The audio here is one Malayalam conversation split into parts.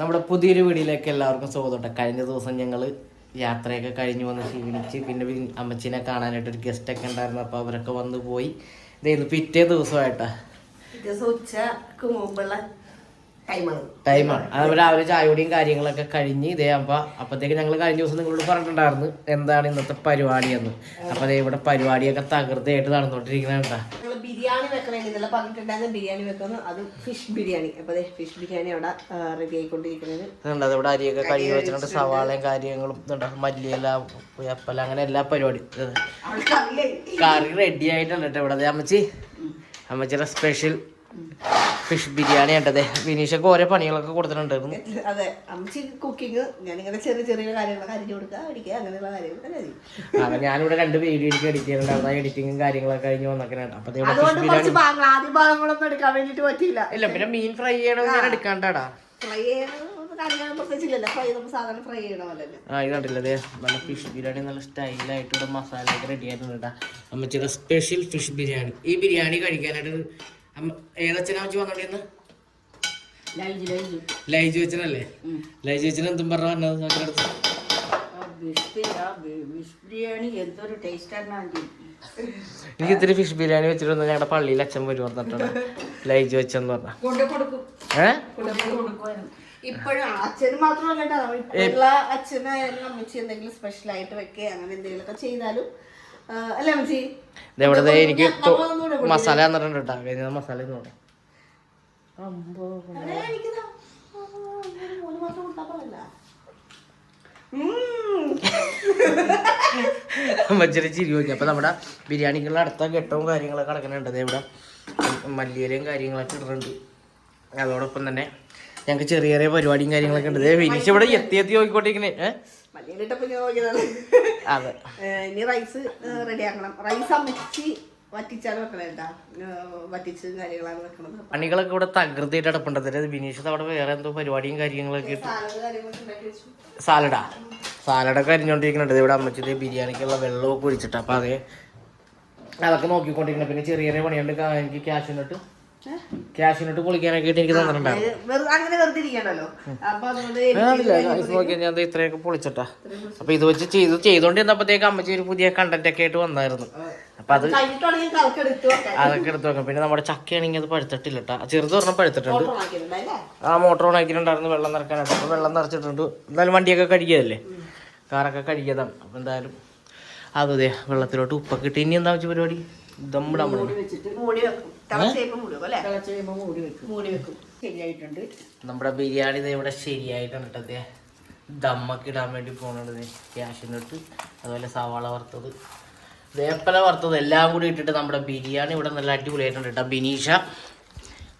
നമ്മുടെ പുതിയൊരു വീടിലേക്ക് എല്ലാവർക്കും സ്വാഗതം കഴിഞ്ഞ ദിവസം ഞങ്ങൾ യാത്രയൊക്കെ കഴിഞ്ഞ് വന്ന് ക്ഷീണിച്ച് പിന്നെ അമ്മച്ചിനെ കാണാനായിട്ട് ഒരു ഗസ്റ്റ് ഒക്കെ ഉണ്ടായിരുന്നു. അപ്പോൾ അവരൊക്കെ വന്നു പോയി. ഇതായിരുന്നു പിറ്റേ ദിവസമായിട്ടാ. ദിവസം ഉച്ചയ്ക്ക് മുമ്പുള്ള ടൈമാണ് ടൈമാണ് അത് രാവിലെ ചായയോടെയും കാര്യങ്ങളൊക്കെ കഴിഞ്ഞ് ഇതേ അപ്പൊ അപ്പത്തേക്ക് ഞങ്ങൾ കഴിഞ്ഞ ദിവസം നിങ്ങളോട് പറഞ്ഞിട്ടുണ്ടായിരുന്നു എന്താണ് ഇന്നത്തെ പരിപാടിയെന്ന്. അപ്പൊ ദേ ഇവിടെ പരിപാടിയൊക്കെ തകൃതിയായിട്ട് നടന്നുകൊണ്ടിരിക്കണ ഇന്നലെ പറഞ്ഞിട്ടുണ്ടായിരുന്നു ബിരിയാണി വെക്കുന്നു. അത് ഫിഷ് ബിരിയാണി. അപ്പോൾ അതെ ഫിഷ് ബിരിയാണി അവിടെ റെഡി ആയിക്കൊണ്ടിരിക്കുന്നത്. അതിവിടെ അരിയൊക്കെ കഴുകി വെച്ചിട്ടുണ്ട്. സവാളയും കാര്യങ്ങളും ഇതുണ്ട്. മല്ലിയില അപ്പല അങ്ങനെ എല്ലാ പരിപാടി കറി റെഡി ആയിട്ടുണ്ട് കേട്ടോ ഇവിടെ. അമ്മച്ചി. അമ്മച്ചിയുടെ സ്പെഷ്യൽ ഫിഷ് ബിരിയാണി ഉണ്ടതേ വിനീഷക്ക് ഓരോ പണികളൊക്കെ കൊടുത്തിട്ടുണ്ടായിരുന്നു അതെ അമ്മച്ചി കുക്കിങ് ഞാനിങ്ങനെ ചെറിയ ചെറിയ കാര്യങ്ങളൊക്കെ അരിഞ്ഞു കൊടുക്കുക അടിക്കുക അങ്ങനെയുള്ള കാര്യങ്ങളൊക്കെ അപ്പൊ ഞാനിവിടെ രണ്ട് വീഡിയോ എനിക്ക് ആ എഡിറ്റിങ്ങും കാര്യങ്ങളൊക്കെ കഴിഞ്ഞ് വന്നൊക്കെ അപ്പൊ അതുകൊണ്ട് കുറച്ച് ആദ്യ ഭാഗങ്ങളൊന്നും എടുക്കാൻ വേണ്ടിട്ട് പറ്റിയില്ല. ഇല്ല പിന്നെ മീൻ ഫ്രൈ ചെയ്യണമെങ്കിൽ ഞാൻ എടുക്കാണ്ടാടാ. ഫ്രൈ ചെയ്യണ ആ ഇത് കണ്ടില്ലേ ദേ? നല്ല ഫിഷ് ബിരിയാണി നല്ല സ്റ്റൈലായിട്ട് ഇവിടെ മസാല ഒക്കെ റെഡി ആയിട്ടുണ്ട് അമ്മച്ചിയുടെ സ്പെഷ്യൽ ഫിഷ് ബിരിയാണി. ഈ ബിരിയാണി കഴിക്കാനായിട്ട് ഏതച്ഛനാ അമ്മച്ചി വന്നോണ്ടിന്ന് ലൈജ് ലൈജ്. ലൈജു അച്ഛൻ എന്തും പറഞ്ഞു വന്നത് അടുത്ത്. ടേസ്റ്റാണ് ആന്റി. എനിക്ക് ഇത്തിരി ഫിഷ് ബിരിയാണി വെച്ചിട്ട് ഞങ്ങളുടെ പള്ളിയിൽ അച്ഛൻ വരും പറഞ്ഞിട്ടുണ്ട്. ലൈജ് വെച്ചെന്ന് പറഞ്ഞ. കൊണ്ട് കൊടുക്കും. ഏഹ് കൊണ്ട് കൊടുക്കുമായിരുന്നു ഇപ്പോഴും അച്ഛന് മാത്രമല്ല കേട്ടോ. ഇപ്പോഴുള്ള അച്ഛനായാലും അമ്മച്ചി എന്തെങ്കിലും സ്പെഷ്യൽ ആയിട്ട് വെക്കുക അങ്ങനെ എന്തെങ്കിലുമൊക്കെ ചെയ്താലും അല്ലേ അമ്മച്ചി. ഇതെവിടെ എനിക്ക് മസാല തന്നിട്ടുണ്ട് കേട്ടോ കഴിഞ്ഞ മസാല ചിരി നോക്കി അപ്പൊ നമ്മുടെ ബിരിയാണിക്കുള്ള അടുത്ത ഘട്ടവും കാര്യങ്ങളൊക്കെ കിടക്കുന്നുണ്ട് ദേ ഇവിടെ മല്ലിയിലയും കാര്യങ്ങളൊക്കെ ഇടുന്നുണ്ട്. അതോടൊപ്പം തന്നെ ഞങ്ങൾക്ക് ചെറിയ ചെറിയ പരിപാടിയും കാര്യങ്ങളൊക്കെ ഉണ്ട്. ഫിനിഷ് ഇവിടെ എത്തി എത്തി നോക്കിക്കൊണ്ടിരിക്കണേ. നോക്കിയതാണ്. അതെ. ഇനി റൈസ് റെഡി ആക്കണം അമ്മച്ചി പണികളൊക്കെ ഇവിടെ തകൃതിയായിട്ട് അടപ്പുണ്ട് അതായത് വിനീഷ് അവിടെ വേറെ എന്തോ പരിപാടിയും കാര്യങ്ങളൊക്കെ സാലഡ്? സാലഡൊക്കെ അരിഞ്ഞോണ്ടിരിക്കുന്നുണ്ട്. ഇവിടെ അമ്മച്ചിട്ട് ബിരിയാണിക്കുള്ള വെള്ളമൊക്കെ ഒഴിച്ചിട്ട്. അപ്പൊ അതെ അതൊക്കെ നോക്കിക്കൊണ്ടിരിക്കണം പിന്നെ ചെറിയ ചെറിയ പണിയുണ്ട്. എനിക്ക് ക്യാഷ് ക്യാഷിനിട്ട് ക്യാഷിനിട്ട് പൊളിക്കാനൊക്കെ ആയിട്ട് എനിക്ക് തന്നിട്ടുണ്ടായിരുന്നു. ഞാൻ ഇത്രയൊക്കെ പൊളിച്ചിട്ടാ. അപ്പൊ ഇത് വെച്ച് ചെയ്ത് ചെയ്തോണ്ടിരുന്നപ്പോഴത്തേക്ക് അമ്മച്ചി ഒരു പുതിയ കണ്ടന്റ് ഒക്കെ ആയിട്ട് വന്നായിരുന്നു. അപ്പൊ അത് അതൊക്കെ എടുത്തു വെക്കാം. പിന്നെ നമ്മുടെ ചക്കയാണെങ്കിൽ അത് പഴുത്തിട്ടില്ല കേട്ടാ ചെറുത് പറഞ്ഞാൽ പഴുത്തിട്ടുണ്ട്. ആ മോട്ടോർ ഓൺ ആക്കിയിട്ടുണ്ടായിരുന്നു വെള്ളം നിറക്കാനായിട്ട്. അപ്പൊ വെള്ളം നിറച്ചിട്ടുണ്ട്. എന്തായാലും വണ്ടിയൊക്കെ കഴുകിയതല്ലേ? കാറൊക്കെ കഴുകിയതാണ്. അപ്പൊ എന്തായാലും അതെ വെള്ളത്തിലോട്ട് ഉപ്പൊക്കെ ഇട്ട് ഇനി എന്താ വെച്ച പരിപാടി? ദമ്മിടാൻ ശരിയായിട്ടുണ്ട്. നമ്മുടെ ബിരിയാണി ദേ ഇവിടെ ശരിയായിട്ടാണ് അതെ ദമ്മക്ക് ഇടാൻ വേണ്ടി പോകണത് ക്യാഷിനിട്ട് അതുപോലെ സവാള വറുത്തത്. വേപ്പല വറുത്തത് എല്ലാം കൂടി ഇട്ടിട്ട് നമ്മുടെ ബിരിയാണി ഇവിടെ നല്ല അടിപൊളിയായിട്ടുണ്ട് കേട്ടോ. ബിനീഷ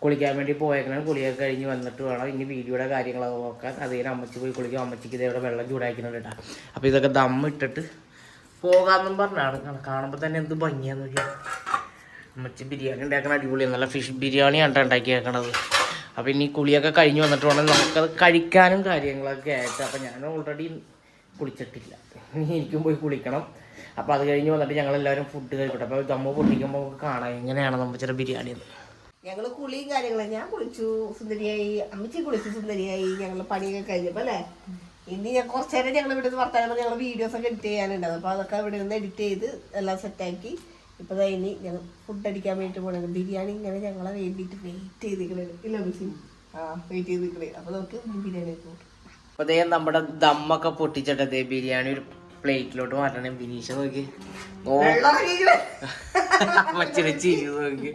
കുളിക്കാൻ വേണ്ടി പോയേക്കണം കുളിയൊക്കെ കഴിഞ്ഞ് വന്നിട്ട് വേണം ഇനി വീഡിയോയുടെ കാര്യങ്ങളൊക്കെ നോക്കാൻ. അത് കഴിഞ്ഞ് അമ്മച്ചി പോയി കുളിക്കും. അമ്മച്ചിക്ക് ഇതേ ഇവിടെ വെള്ളം ചൂടാക്കുന്നുണ്ട് കേട്ടോ. അപ്പോൾ ഇതൊക്കെ ദമ്മിട്ടിട്ട് പോകാമെന്നും പറഞ്ഞാണ്. കാണുമ്പോൾ തന്നെ എന്ത് ഭംഗിയാന്ന് നോക്കിയാൽ അമ്മച്ചി ബിരിയാണി ഉണ്ടാക്കണ അടിപൊളിയാണ് നല്ല ഫിഷ് ബിരിയാണിയാണ് ഉണ്ടാക്കി ഉണ്ടാക്കിയേക്കണത്. അപ്പോൾ ഇനി കുളിയൊക്കെ കഴിഞ്ഞ് വന്നിട്ട് വേണം നമുക്കത് കഴിക്കാനും കാര്യങ്ങളൊക്കെ ആയിട്ട്. അപ്പോൾ ഞാൻ ഓൾറെഡി കുളിച്ചിട്ടില്ല. ഇനി എനിക്കും പോയി കുളിക്കണം. അപ്പോൾ അത് കഴിഞ്ഞ് വന്നിട്ട് ഞങ്ങളെല്ലാവരും ഫുഡ് കഴിക്കട്ടെ. അപ്പോൾ ദമ്മ പൊട്ടിക്കുമ്പോൾ നമുക്ക് കാണാം. എങ്ങനെയാണ് നമ്മുടെ ബിരിയാണി എന്ന്. ഞങ്ങൾ കുളിയും കാര്യങ്ങളും. ഞാൻ കുളിച്ചു. സുന്ദരിയായി. അമ്മച്ചി കുളിച്ചു സുന്ദരിയായി. ഞങ്ങൾ പണിയൊക്കെ കഴിഞ്ഞപ്പോൾ അല്ലേ? ഇനി ഞാൻ കുറച്ചേരം ഞങ്ങൾ ഇവിടെ നിന്ന് വർത്താനം ഞങ്ങൾ വീഡിയോസ് ഒക്കെ എഡിറ്റ് ചെയ്യാനുണ്ടായിരുന്നു അപ്പോൾ അതൊക്കെ ഇവിടെ നിന്ന് എഡിറ്റ് ചെയ്ത് എല്ലാം സെറ്റാക്കി ഇപ്പൊ ദാ ഇനി ഞങ്ങൾ ഫുഡ് അടിക്കാൻ വേണ്ടി പോണത്. ബിരിയാണി ഇങ്ങനെ ഞങ്ങളെ വേണ്ടിയിട്ട് വെയിറ്റ് ചെയ്ത് ഇല്ല മിസ്സി ആ വെയിറ്റ് ചെയ്തിക്കണേ അപ്പൊ നമുക്ക് ബിരിയാണി പോകും അപ്പോൾ അതേ നമ്മുടെ ദമ്മൊക്കെ പൊട്ടിച്ചിട്ട് അതേ ബിരിയാണി ഒരു പ്ലേറ്റിലോട്ട് മാറ്റണേ. ബിനീഷ് നോക്കി. വെള്ളം മച്ചിരി ചിരി നോക്കി.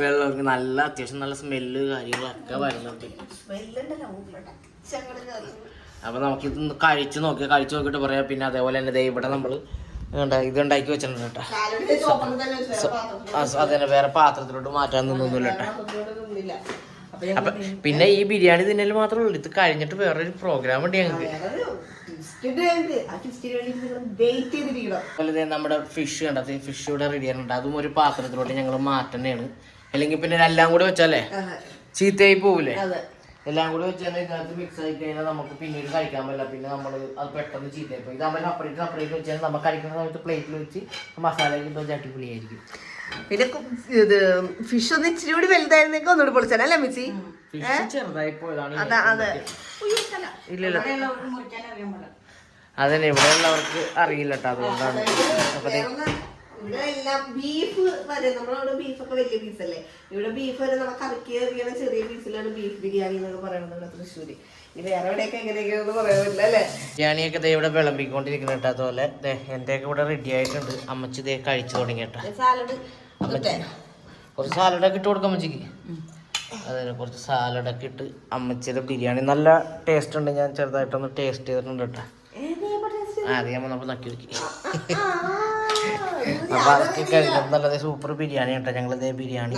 വെള്ളമൊക്കെ നല്ല അത്യാവശ്യം നല്ല സ്മെല്ല് കാര്യങ്ങളൊക്കെ വരുന്നുണ്ട്. അപ്പൊ നമുക്കിത് കഴിച്ചു നോക്കി. കഴിച്ചു നോക്കിയിട്ട് പറയാം. പിന്നെ അതേപോലെ തന്നെ ദേ ഇവിടെ നമ്മൾ ഇത് ഉണ്ടാക്കി വെച്ചിട്ടുണ്ട് കേട്ടോ. അതന്നെ വേറെ പാത്രത്തിലോട്ട് മാറ്റാൻ നിന്നൊന്നുമില്ല കേട്ടോ. അപ്പൊ പിന്നെ ഈ ബിരിയാണി തിന്നൽ മാത്രമേ ഉള്ളൂ. ഇത് കഴിഞ്ഞിട്ട് വേറൊരു പ്രോഗ്രാം ഉണ്ട് ഞങ്ങൾക്ക് അതുപോലെ നമ്മുടെ ഫിഷ് കണ്ടത് ഫിഷ് ഇവിടെ റെഡി ആയിട്ടുണ്ട്. അതും ഒരു പാത്രത്തിലോട്ട് ഞങ്ങൾ മാറ്റണേണ് അല്ലെങ്കിൽ പിന്നെ എല്ലാം കൂടെ വെച്ചാലേ ചീത്തയായി പോവില്ലേ എല്ലാം കൂടി തന്നെ ഇതിനകത്ത് മിക്സ് ആയി കഴിഞ്ഞാൽ നമുക്ക് പിന്നീട് കഴിക്കാൻ പറ്റില്ല. പിന്നെ നമ്മൾ അത് പെട്ടെന്ന് ചീത്തയായിപ്പോൾ ഇത് നമ്മൾ സെപ്പറേറ്റ് സെപ്പറേറ്റ് വെച്ചാൽ നമ്മൾ കഴിക്കുന്ന സമയത്ത് പ്ലേറ്റിൽ വെച്ച് മസാല ഇട്ടോ അടിപൊളിയായിരിക്കും. പിന്നെ ഇത് ഫിഷ് ഒന്ന് ഇച്ചിരി കൂടി വലുതായിരുന്നെങ്കിൽ ഒന്നുകൂടി പൊളിച്ചാൽ അല്ലേ മിച്ചി ഫിഷ് ചെറുതായി പോയതാണ് അതാ അതെ. അതന്നെ ഇവിടെയുള്ളവർക്ക് അറിയില്ല കേട്ടോ അതുകൊണ്ടാണ് അപ്പൊ ഇവിടെ എല്ലാം ബീഫ് വരെ നമ്മളവിടെ ബീഫൊക്കെ വലിയ പീസല്ലേ ഇവിടെ ബീഫ് വരെ നമ്മൾ കറക്കി എറിയണ ചെറിയ പീസിലാണ് ബീഫ് ബിരിയാണി എന്നൊക്കെ പറയുന്നത് ഇവിടെ തൃശ്ശൂര്. ഇനി വേറെ എവിടെയൊക്കെ എങ്ങനെയൊക്കെയാണെന്ന് പറയാൻ പറ്റില്ല അല്ലേ? ബിരിയാണിയൊക്കെ ദേ ഇവിടെ വിളമ്പിക്കൊണ്ടിരിക്കുന്ന കേട്ടോ അതുപോലെ. ദേ ഇവിടെ റെഡി ആയിട്ടുണ്ട്. അമ്മച്ചി ദേ കഴിച്ചു തുടങ്ങി കേട്ടോ. സാലഡ് കുറച്ച് സാലഡൊക്കെ ഇട്ട് കൊടുക്കാം അമ്മച്ചിക്ക്. അതെ കുറച്ച് സാലഡൊക്കെ ഇട്ട് അമ്മച്ചിയുടെ ബിരിയാണി നല്ല ടേസ്റ്റ് ഉണ്ട്. ഞാൻ ചെറുതായിട്ടൊന്ന് ടേസ്റ്റ് ചെയ്തിട്ടുണ്ട് കേട്ടോ. ആദ്യം നമ്മൾ നമ്മൾ നക്കി നോക്കി അപ്പൊ അതൊക്കെ കഴിക്കും നല്ലത് സൂപ്പർ ബിരിയാണി കേട്ടോ. ഞങ്ങൾ ഇതേ ബിരിയാണി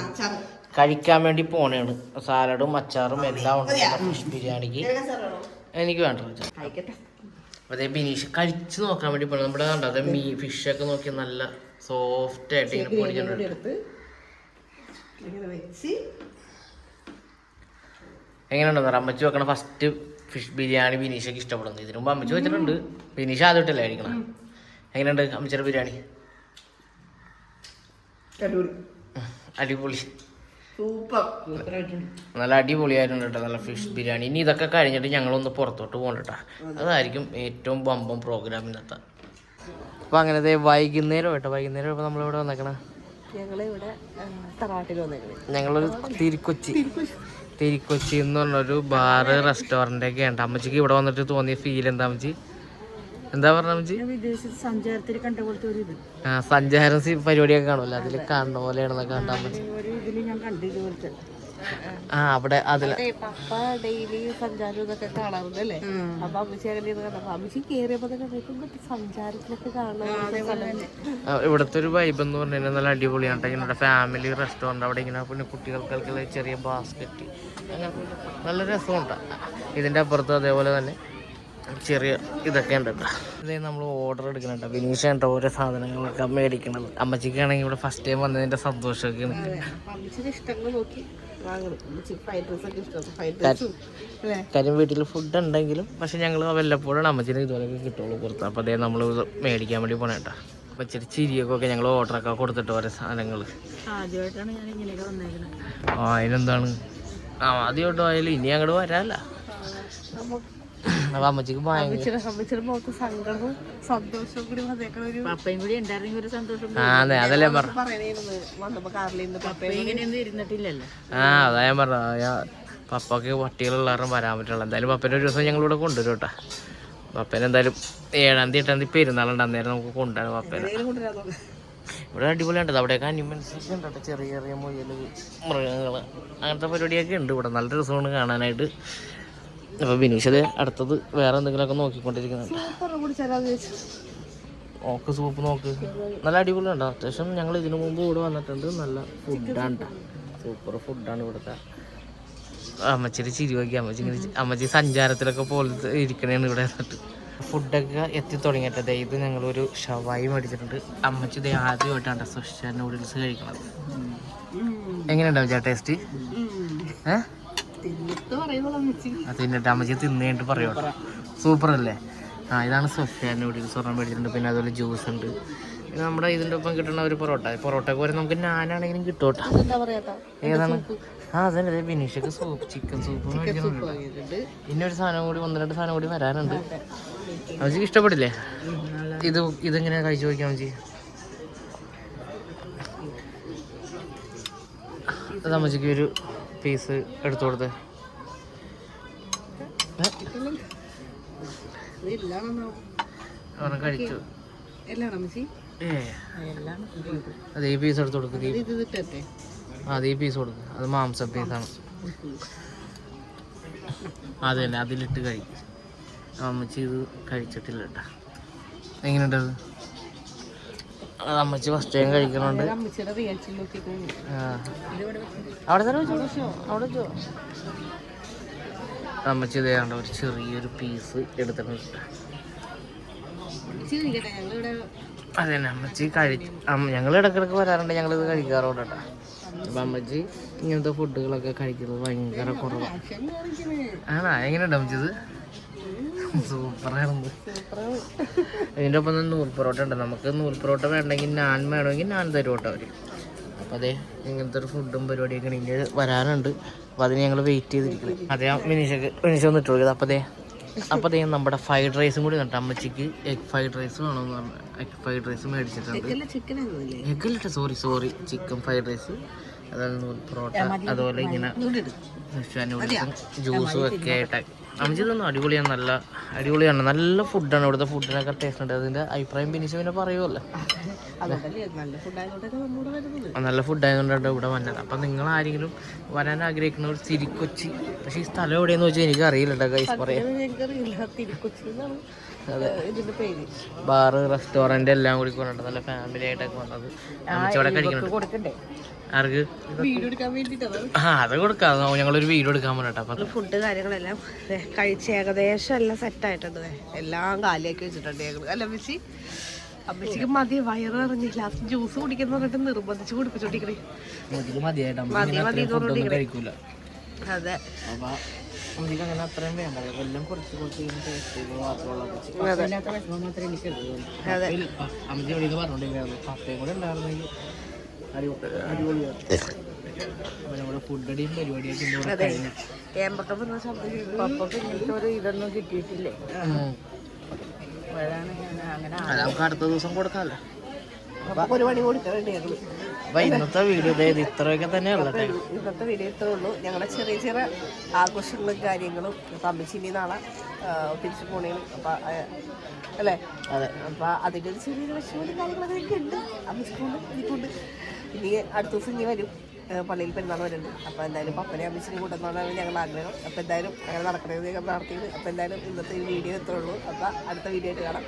കഴിക്കാൻ വേണ്ടി പോണേണ്. സാലഡും അച്ചാറും എല്ലാം ഉണ്ട് ഫിഷ് ബിരിയാണിക്ക്. എനിക്ക് വേണ്ട അതേ ബിനീഷ് കഴിച്ചു നോക്കാൻ വേണ്ടി പോണത് നമ്മുടെ കണ്ടോ? അതെ മീ ഫിഷൊക്കെ നോക്കി നല്ല സോഫ്റ്റ് ആയിട്ട് ഇങ്ങനെ പൊടിച്ചിട്ടുണ്ട് എങ്ങനെയുണ്ടോ അമ്മച്ചു എങ്ങനെയുണ്ടോ അമ്മച്ചി വെക്കണ ഫസ്റ്റ് ഫിഷ് ബിരിയാണി ബിനീഷൊക്കെ ഇഷ്ടപ്പെടുന്നു. ഇതിനു മുമ്പ് അമ്മച്ചി വെച്ചിട്ടുണ്ട്. ബിനീഷ് ആദ്യമായിട്ടല്ലേ കഴിക്കണം? എങ്ങനെയുണ്ട് അമ്മച്ചിയുടെ ബിരിയാണി? അടിപൊളി അടിപൊളി. സൂപ്പർ. നല്ല അടിപൊളിയായിട്ടുണ്ട് കേട്ടോ നല്ല ഫിഷ് ബിരിയാണി. ഇനി ഇതൊക്കെ കഴിഞ്ഞിട്ട് ഞങ്ങളൊന്ന് പുറത്തോട്ട് പോകണ്ടട്ടാ അതായിരിക്കും ഏറ്റവും ബമ്പം പ്രോഗ്രാം ഇന്നത്തെ. അപ്പൊ അങ്ങനെ ദേ വൈകുന്നേരം കേട്ടോ വൈകുന്നേരം ഇപ്പൊ നമ്മളിവിടെ വന്നേക്കണ? ഞങ്ങളിവിടെ വന്നേക്കണേ. ഞങ്ങളൊരു തിരിക്കൊച്ചി. തിരിക്കൊച്ചി എന്ന് പറഞ്ഞൊരു ബാറ് റെസ്റ്റോറന്റ് ഒക്കെ ഉണ്ട് അമ്മച്ചിക്ക് ഇവിടെ വന്നിട്ട് തോന്നിയ ഫീൽ എന്താ അമ്മച്ചി? എന്താ പറഞ്ഞ വിദേശത്ത് സഞ്ചാരത്തിൽ കണ്ട പോലത്തെ ഒരു ഇത്. ആ, സഞ്ചാരം സി- പരിപാടിയൊക്കെ കാണുമല്ലോ? അതിൽ കാണുന്ന പോലെയാണെന്നൊക്കെ കണ്ട അമ്മച്ചി. ഒരു ഇതിൽ ഞാൻ കണ്ടു ഇതുപോലത്തെ. ആ അവിടെ അതിൽ. പപ്പ ഡെയിലി സഞ്ചാരം ഇതൊക്കെ കാണാറുണ്ട് അല്ലേ? അപ്പൊ അമ്മച്ചി അങ്ങനെ കണ്ടപ്പോ അമ്മച്ചി കേറിയപ്പോ സഞ്ചാരത്തിലൊക്കെ കാണാൻ ഇവിടുത്തെ ഒരു വൈബ് എന്ന് പറഞ്ഞു നല്ല അടിപൊളിയാണ് ഇങ്ങനെ ഫാമിലി റെസ്റ്റോറന്റ് അവിടെ ഇങ്ങനെ പിന്നെ കുട്ടികൾക്കൊക്കെ ചെറിയ ബാസ്ക്കറ്റ് അങ്ങനെ നല്ല രസമുണ്ട്. ഇതിന്റെ അപ്പുറത്ത് അതേപോലെ തന്നെ. ചെറിയ ഇതൊക്കെ ഉണ്ട് കേട്ടോ. ഇതേ നമ്മൾ ഓർഡർ എടുക്കണം കേട്ടോ. വിനീഷ് കേട്ടോ ഓരോ സാധനങ്ങളൊക്കെ മേടിക്കണത്. അമ്മച്ചിക്കാണെങ്കിൽ ഇവിടെ ഫസ്റ്റ് ടൈം വന്നതിന്റെ സന്തോഷമൊക്കെ കാര്യം വീട്ടിൽ ഫുഡ് ഉണ്ടെങ്കിലും പക്ഷെ ഞങ്ങൾ വല്ലപ്പോഴാണ് അമ്മച്ചിന് ഇതുപോലെയൊക്കെ കിട്ടുള്ളൂ പുറത്ത്. അപ്പോൾ അതേ നമ്മൾ മേടിക്കാൻ വേണ്ടി പോണേ കേട്ടോ. അപ്പോൾ ഇച്ചിരി ചിരിയൊക്കെ ഞങ്ങൾ ഓർഡറൊക്കെ കൊടുത്തിട്ട് ഓരോ സാധനങ്ങൾ ആ അതിനെന്താണ്? ആ ആദ്യമായിട്ട് പോയാലും ഇനി അങ്ങോട്ട് വരാല്ല അപ്പൊ അമ്മച്ചിക്ക് അതെ അതല്ലേ ആ അതാ ഞാൻ പറഞ്ഞ. പപ്പക്ക് പട്ടികളുള്ളവരും വരാൻ പറ്റുള്ളൂ. എന്തായാലും പപ്പേനെ ഒരു ദിവസം ഞങ്ങളിവിടെ കൊണ്ടുവരും കേട്ടോ. പപ്പനെ എന്തായാലും ഏഴാം തീയതി എട്ടാം തീയതി പെരുന്നാളുണ്ട് അന്നേരം നമുക്ക് കൊണ്ടുവരാം പപ്പേനെ. ഇവിടെ അടിപൊളിയുണ്ട് അവിടെയൊക്കെ അനിമൽസ് ഒക്കെ ഉണ്ട് കേട്ടോ. ചെറിയ ചെറിയ മുയൽ മൃഗങ്ങൾ അങ്ങനത്തെ പരിപാടിയൊക്കെ ഉണ്ട് ഇവിടെ. നല്ല രസമാണ് കാണാനായിട്ട്. അപ്പോൾ ബിനീഷത് അടുത്തത് വേറെ എന്തെങ്കിലുമൊക്കെ നോക്കിക്കൊണ്ടിരിക്കുന്നുണ്ട്. സൂപ്പർ കുടിച്ചാലാന്ന് ചോദിച്ചു. നോക്ക് സൂപ്പ് നോക്ക്. നല്ല അടിപൊളിയുണ്ട്. അത്യാവശ്യം ഞങ്ങൾ ഇതിനു മുമ്പ് ഇവിടെ വന്നിട്ടുണ്ട്. നല്ല ഫുഡാണ് സൂപ്പർ ഫുഡാണ് ഇവിടുത്തെ. അമ്മച്ചിരി ചിരി നോക്കി. അമ്മച്ചി ഇങ്ങനെ അമ്മച്ചി സഞ്ചാരത്തിലൊക്കെ പോലെ ഇരിക്കണേന്ന് ഇവിടെ വന്നിട്ട്. ഫുഡൊക്കെ എത്തി തുടങ്ങിയിട്ട് ഇത് ഞങ്ങളൊരു ഷവായി മേടിച്ചിട്ടുണ്ട്. അമ്മച്ചി ഇത് ആദ്യമായിട്ടാണ് സുഷ നൂഡിൽസ് കഴിക്കണത്. എങ്ങനെയുണ്ടാവും ചേട്ടാ ടേസ്റ്റ് ഏ? തിന്നിട്ട് അമ്മച്ചി. തിന്നിട്ട് പറയോട്ടോ സൂപ്പർ അല്ലേ ആ ഇതാണ് സൊഫിയ നൂഡിൽസ് സ്വർണം മേടിച്ചിട്ടുണ്ട്. പിന്നെ അതുപോലെ ജ്യൂസ് ഉണ്ട്. പിന്നെ നമ്മുടെ ഇതിന്റെ ഒപ്പം കിട്ടുന്ന ഒരു പൊറോട്ട. പൊറോട്ടക്ക് പോലെ നമുക്ക് നാനാണെങ്കിലും കിട്ടോട്ടെ ഏതാണ്? ആ അതന്നെ ബിനീഷൊക്കെ സൂപ്പ് ചിക്കൻ സൂപ്പ് പിന്നെ ഒരു സാധനം കൂടി ഒന്ന് രണ്ട് സാധനം കൂടി വരാനുണ്ട്. അമ്മച്ചിക്ക് ഇഷ്ടപ്പെടില്ലേ? ഇത് ഇതെങ്ങനെയാ കഴിച്ചു നോക്കിയാൽ അവജി അത് അമ്മച്ചിക്ക് ഒരു പീസ് എടുത്തു കൊടുത്ത്. എല്ലാം അത് മാംസ പീസാണ് അത് തന്നെ അതിലിട്ട് കഴിക്കും. അമ്മച്ചി ഇത് കഴിച്ചിട്ടില്ല കേട്ടാ. എങ്ങനെയുണ്ട് അത് അത്? അമ്മച്ചി ഫസ്റ്റ് ടൈം കഴിക്കണോണ്ട്. അവിടെ തന്നെ വെച്ചോ? അവിടെ വെച്ചോ? അമ്മച്ചി ഇതേണ്ട ഒരു ചെറിയൊരു പീസ് എടുത്തിട്ടുണ്ട്. അതെ തന്നെ അമ്മച്ചി കഴിച്ചു ഞങ്ങൾ ഇടക്കിടക്ക് വരാറുണ്ട് ഞങ്ങളിത് കഴിക്കാറുണ്ട് കേട്ടോ. അപ്പം അമ്മച്ചി ഇങ്ങനത്തെ ഫുഡുകളൊക്കെ കഴിക്കുന്നത് ഭയങ്കര കുറവാണ് ആണോ? എങ്ങനെയുണ്ട് അമ്മച്ചി ഇത് സൂപ്പറായിരുന്നു. സൂപ്പറാണ് ഇതിന്റെ ഒപ്പം തന്നെ നൂൽ പൊറോട്ട ഉണ്ട്. നമുക്ക് നൂൽ പൊറോട്ട വേണ്ടെങ്കിൽ നാൻ വേണമെങ്കിൽ നാൻ തരും കേട്ടോ അവർ അപ്പോൾ അതെ ഇങ്ങനത്തെ ഒരു ഫുഡും പരിപാടിയൊക്കെ ഇനി വരാനുണ്ട്. അപ്പോൾ അതിന് ഞങ്ങൾ വെയിറ്റ് ചെയ്തിരിക്കണം. അതെ മിനിഷക്ക് മിനിഷ ഒന്ന് ഇട്ട് കൊടുക്കുന്നത് അപ്പോൾ അതെ അപ്പോൾ അതേ നമ്മുടെ ഫ്രൈഡ് റൈസും കൂടി കണ്ടു അമ്മച്ചിക്ക് എഗ് ഫ്രൈഡ് റൈസ് വേണമെന്ന് പറഞ്ഞു എഗ് ഫ്രൈഡ് റൈസ് മേടിച്ചിട്ടുണ്ട്. എഗ്ഗല്ലിട്ട് sorry sorry chicken fried rice അതായത് നൂൽ പൊറോട്ട. അതുപോലെ ഇങ്ങനെ ജ്യൂസും ഒക്കെ ആയിട്ട് അമ്മച്ചി ഇതൊന്നും അടിപൊളിയാണ് നല്ല അടിപൊളിയാണ്. നല്ല ഫുഡാണ് ഇവിടുത്തെ ഫുഡിനൊക്കെ ടേസ്റ്റ് ഉണ്ട്. അതിന്റെ അഭിപ്രായം പിന്നിച്ച് പിന്നെ പറയുമല്ലോ നല്ല ഫുഡായതുകൊണ്ടാണ് ഇവിടെ വന്നത്. അപ്പം നിങ്ങൾ ആരെങ്കിലും വരാൻ ആഗ്രഹിക്കുന്നവർ തിരിക്കൊച്ചി പക്ഷെ ഈ സ്ഥലം എവിടെയെന്ന് വെച്ചാൽ എനിക്ക് അറിയില്ല ഗൈസ് പറയാം ബാറ് റെസ്റ്റോറന്റ് എല്ലാം കൂടി കൊണ്ടുണ്ട് നല്ല ഫാമിലി ആയിട്ടൊക്കെ വന്നത്. അമ്മച്ചി അവിടെ കഴിക്കുന്നുണ്ട്. ആർക്ക്? ആ അത് കൊടുക്കാം. ഞങ്ങളൊരു വീഡിയോ എടുക്കാൻ വേണ്ടിട്ടാ ഫുഡ് കാര്യങ്ങളെല്ലാം കഴിച്ച് ഏകദേശം എല്ലാം സെറ്റായിട്ടുണ്ട്. എല്ലാം കാലിയാക്കി വെച്ചിട്ടുണ്ട് ഞങ്ങൾ അല്ല അമ്മച്ചി? അമ്മച്ചിക്ക് മതി വയറ് നിറഞ്ഞ് ഗ്ലാസ് ജ്യൂസ് കുടിക്കുന്ന പറഞ്ഞിട്ട് നിർബന്ധിച്ച് കുടിപ്പിച്ചോണ്ടിരിക്കണേ. മതി, മതി കഴിക്കൂല. അതെ. അമ്മ അങ്ങനെ അത്രയും വേണ്ട. എല്ലാം കുറച്ച് കുറച്ച് പറഞ്ഞോണ്ടിരിക്കുന്നത് പപ്പയും കൂടെ ഉണ്ടായിരുന്നെങ്കിൽ അതെ. ഏമ്പക്കം പറഞ്ഞ ശബ്ദം. ഇങ്ങനത്തെ ഒരു ഇതൊന്നും കിട്ടിയിട്ടില്ലേ? ഉം. ഞാൻ അങ്ങനെ നമുക്ക് അടുത്ത ദിവസം കൊടുക്കാമല്ലോ. അപ്പൊ ഇന്നത്തെ വീഡിയോ ഇതായത് ഇത്രയൊക്കെ തന്നെ ഉള്ളത് ഇന്നത്തെ വീഡിയോ ഇത്രേ ഉള്ളൂ. ഞങ്ങളുടെ ചെറിയ ചെറിയ ആഘോഷങ്ങളും കാര്യങ്ങളും അമ്മച്ചിനി നാളെ തിരിച്ചു പോണേ അപ്പൊ അല്ലേ? അതെ. അപ്പൊ അതിന്റെ ഒരു ചെറിയൊരു വിഷമം കാര്യങ്ങളൊക്കെ ഉണ്ട്. സ്കൂളിൽ എനിക്കുണ്ട് ഇനി അടുത്ത ദിവസം ഇനി വരും. പള്ളിയിൽ പെരുന്നാൾ വരുന്നുണ്ട് അപ്പോൾ എന്തായാലും പപ്പനെ അമ്മച്ചിനെ കൂട്ടുന്നതാണ് ഞങ്ങളുടെ ആഗ്രഹം. അപ്പോൾ എന്തായാലും അങ്ങനെ നടക്കണമെന്ന് ഞങ്ങൾ പ്രാർത്ഥിക്കുന്നു. അപ്പോൾ എന്തായാലും ഇന്നത്തെ ഈ വീഡിയോ എത്തുള്ളൂ അപ്പോൾ അടുത്ത വീഡിയോ ആയിട്ട് കാണാം.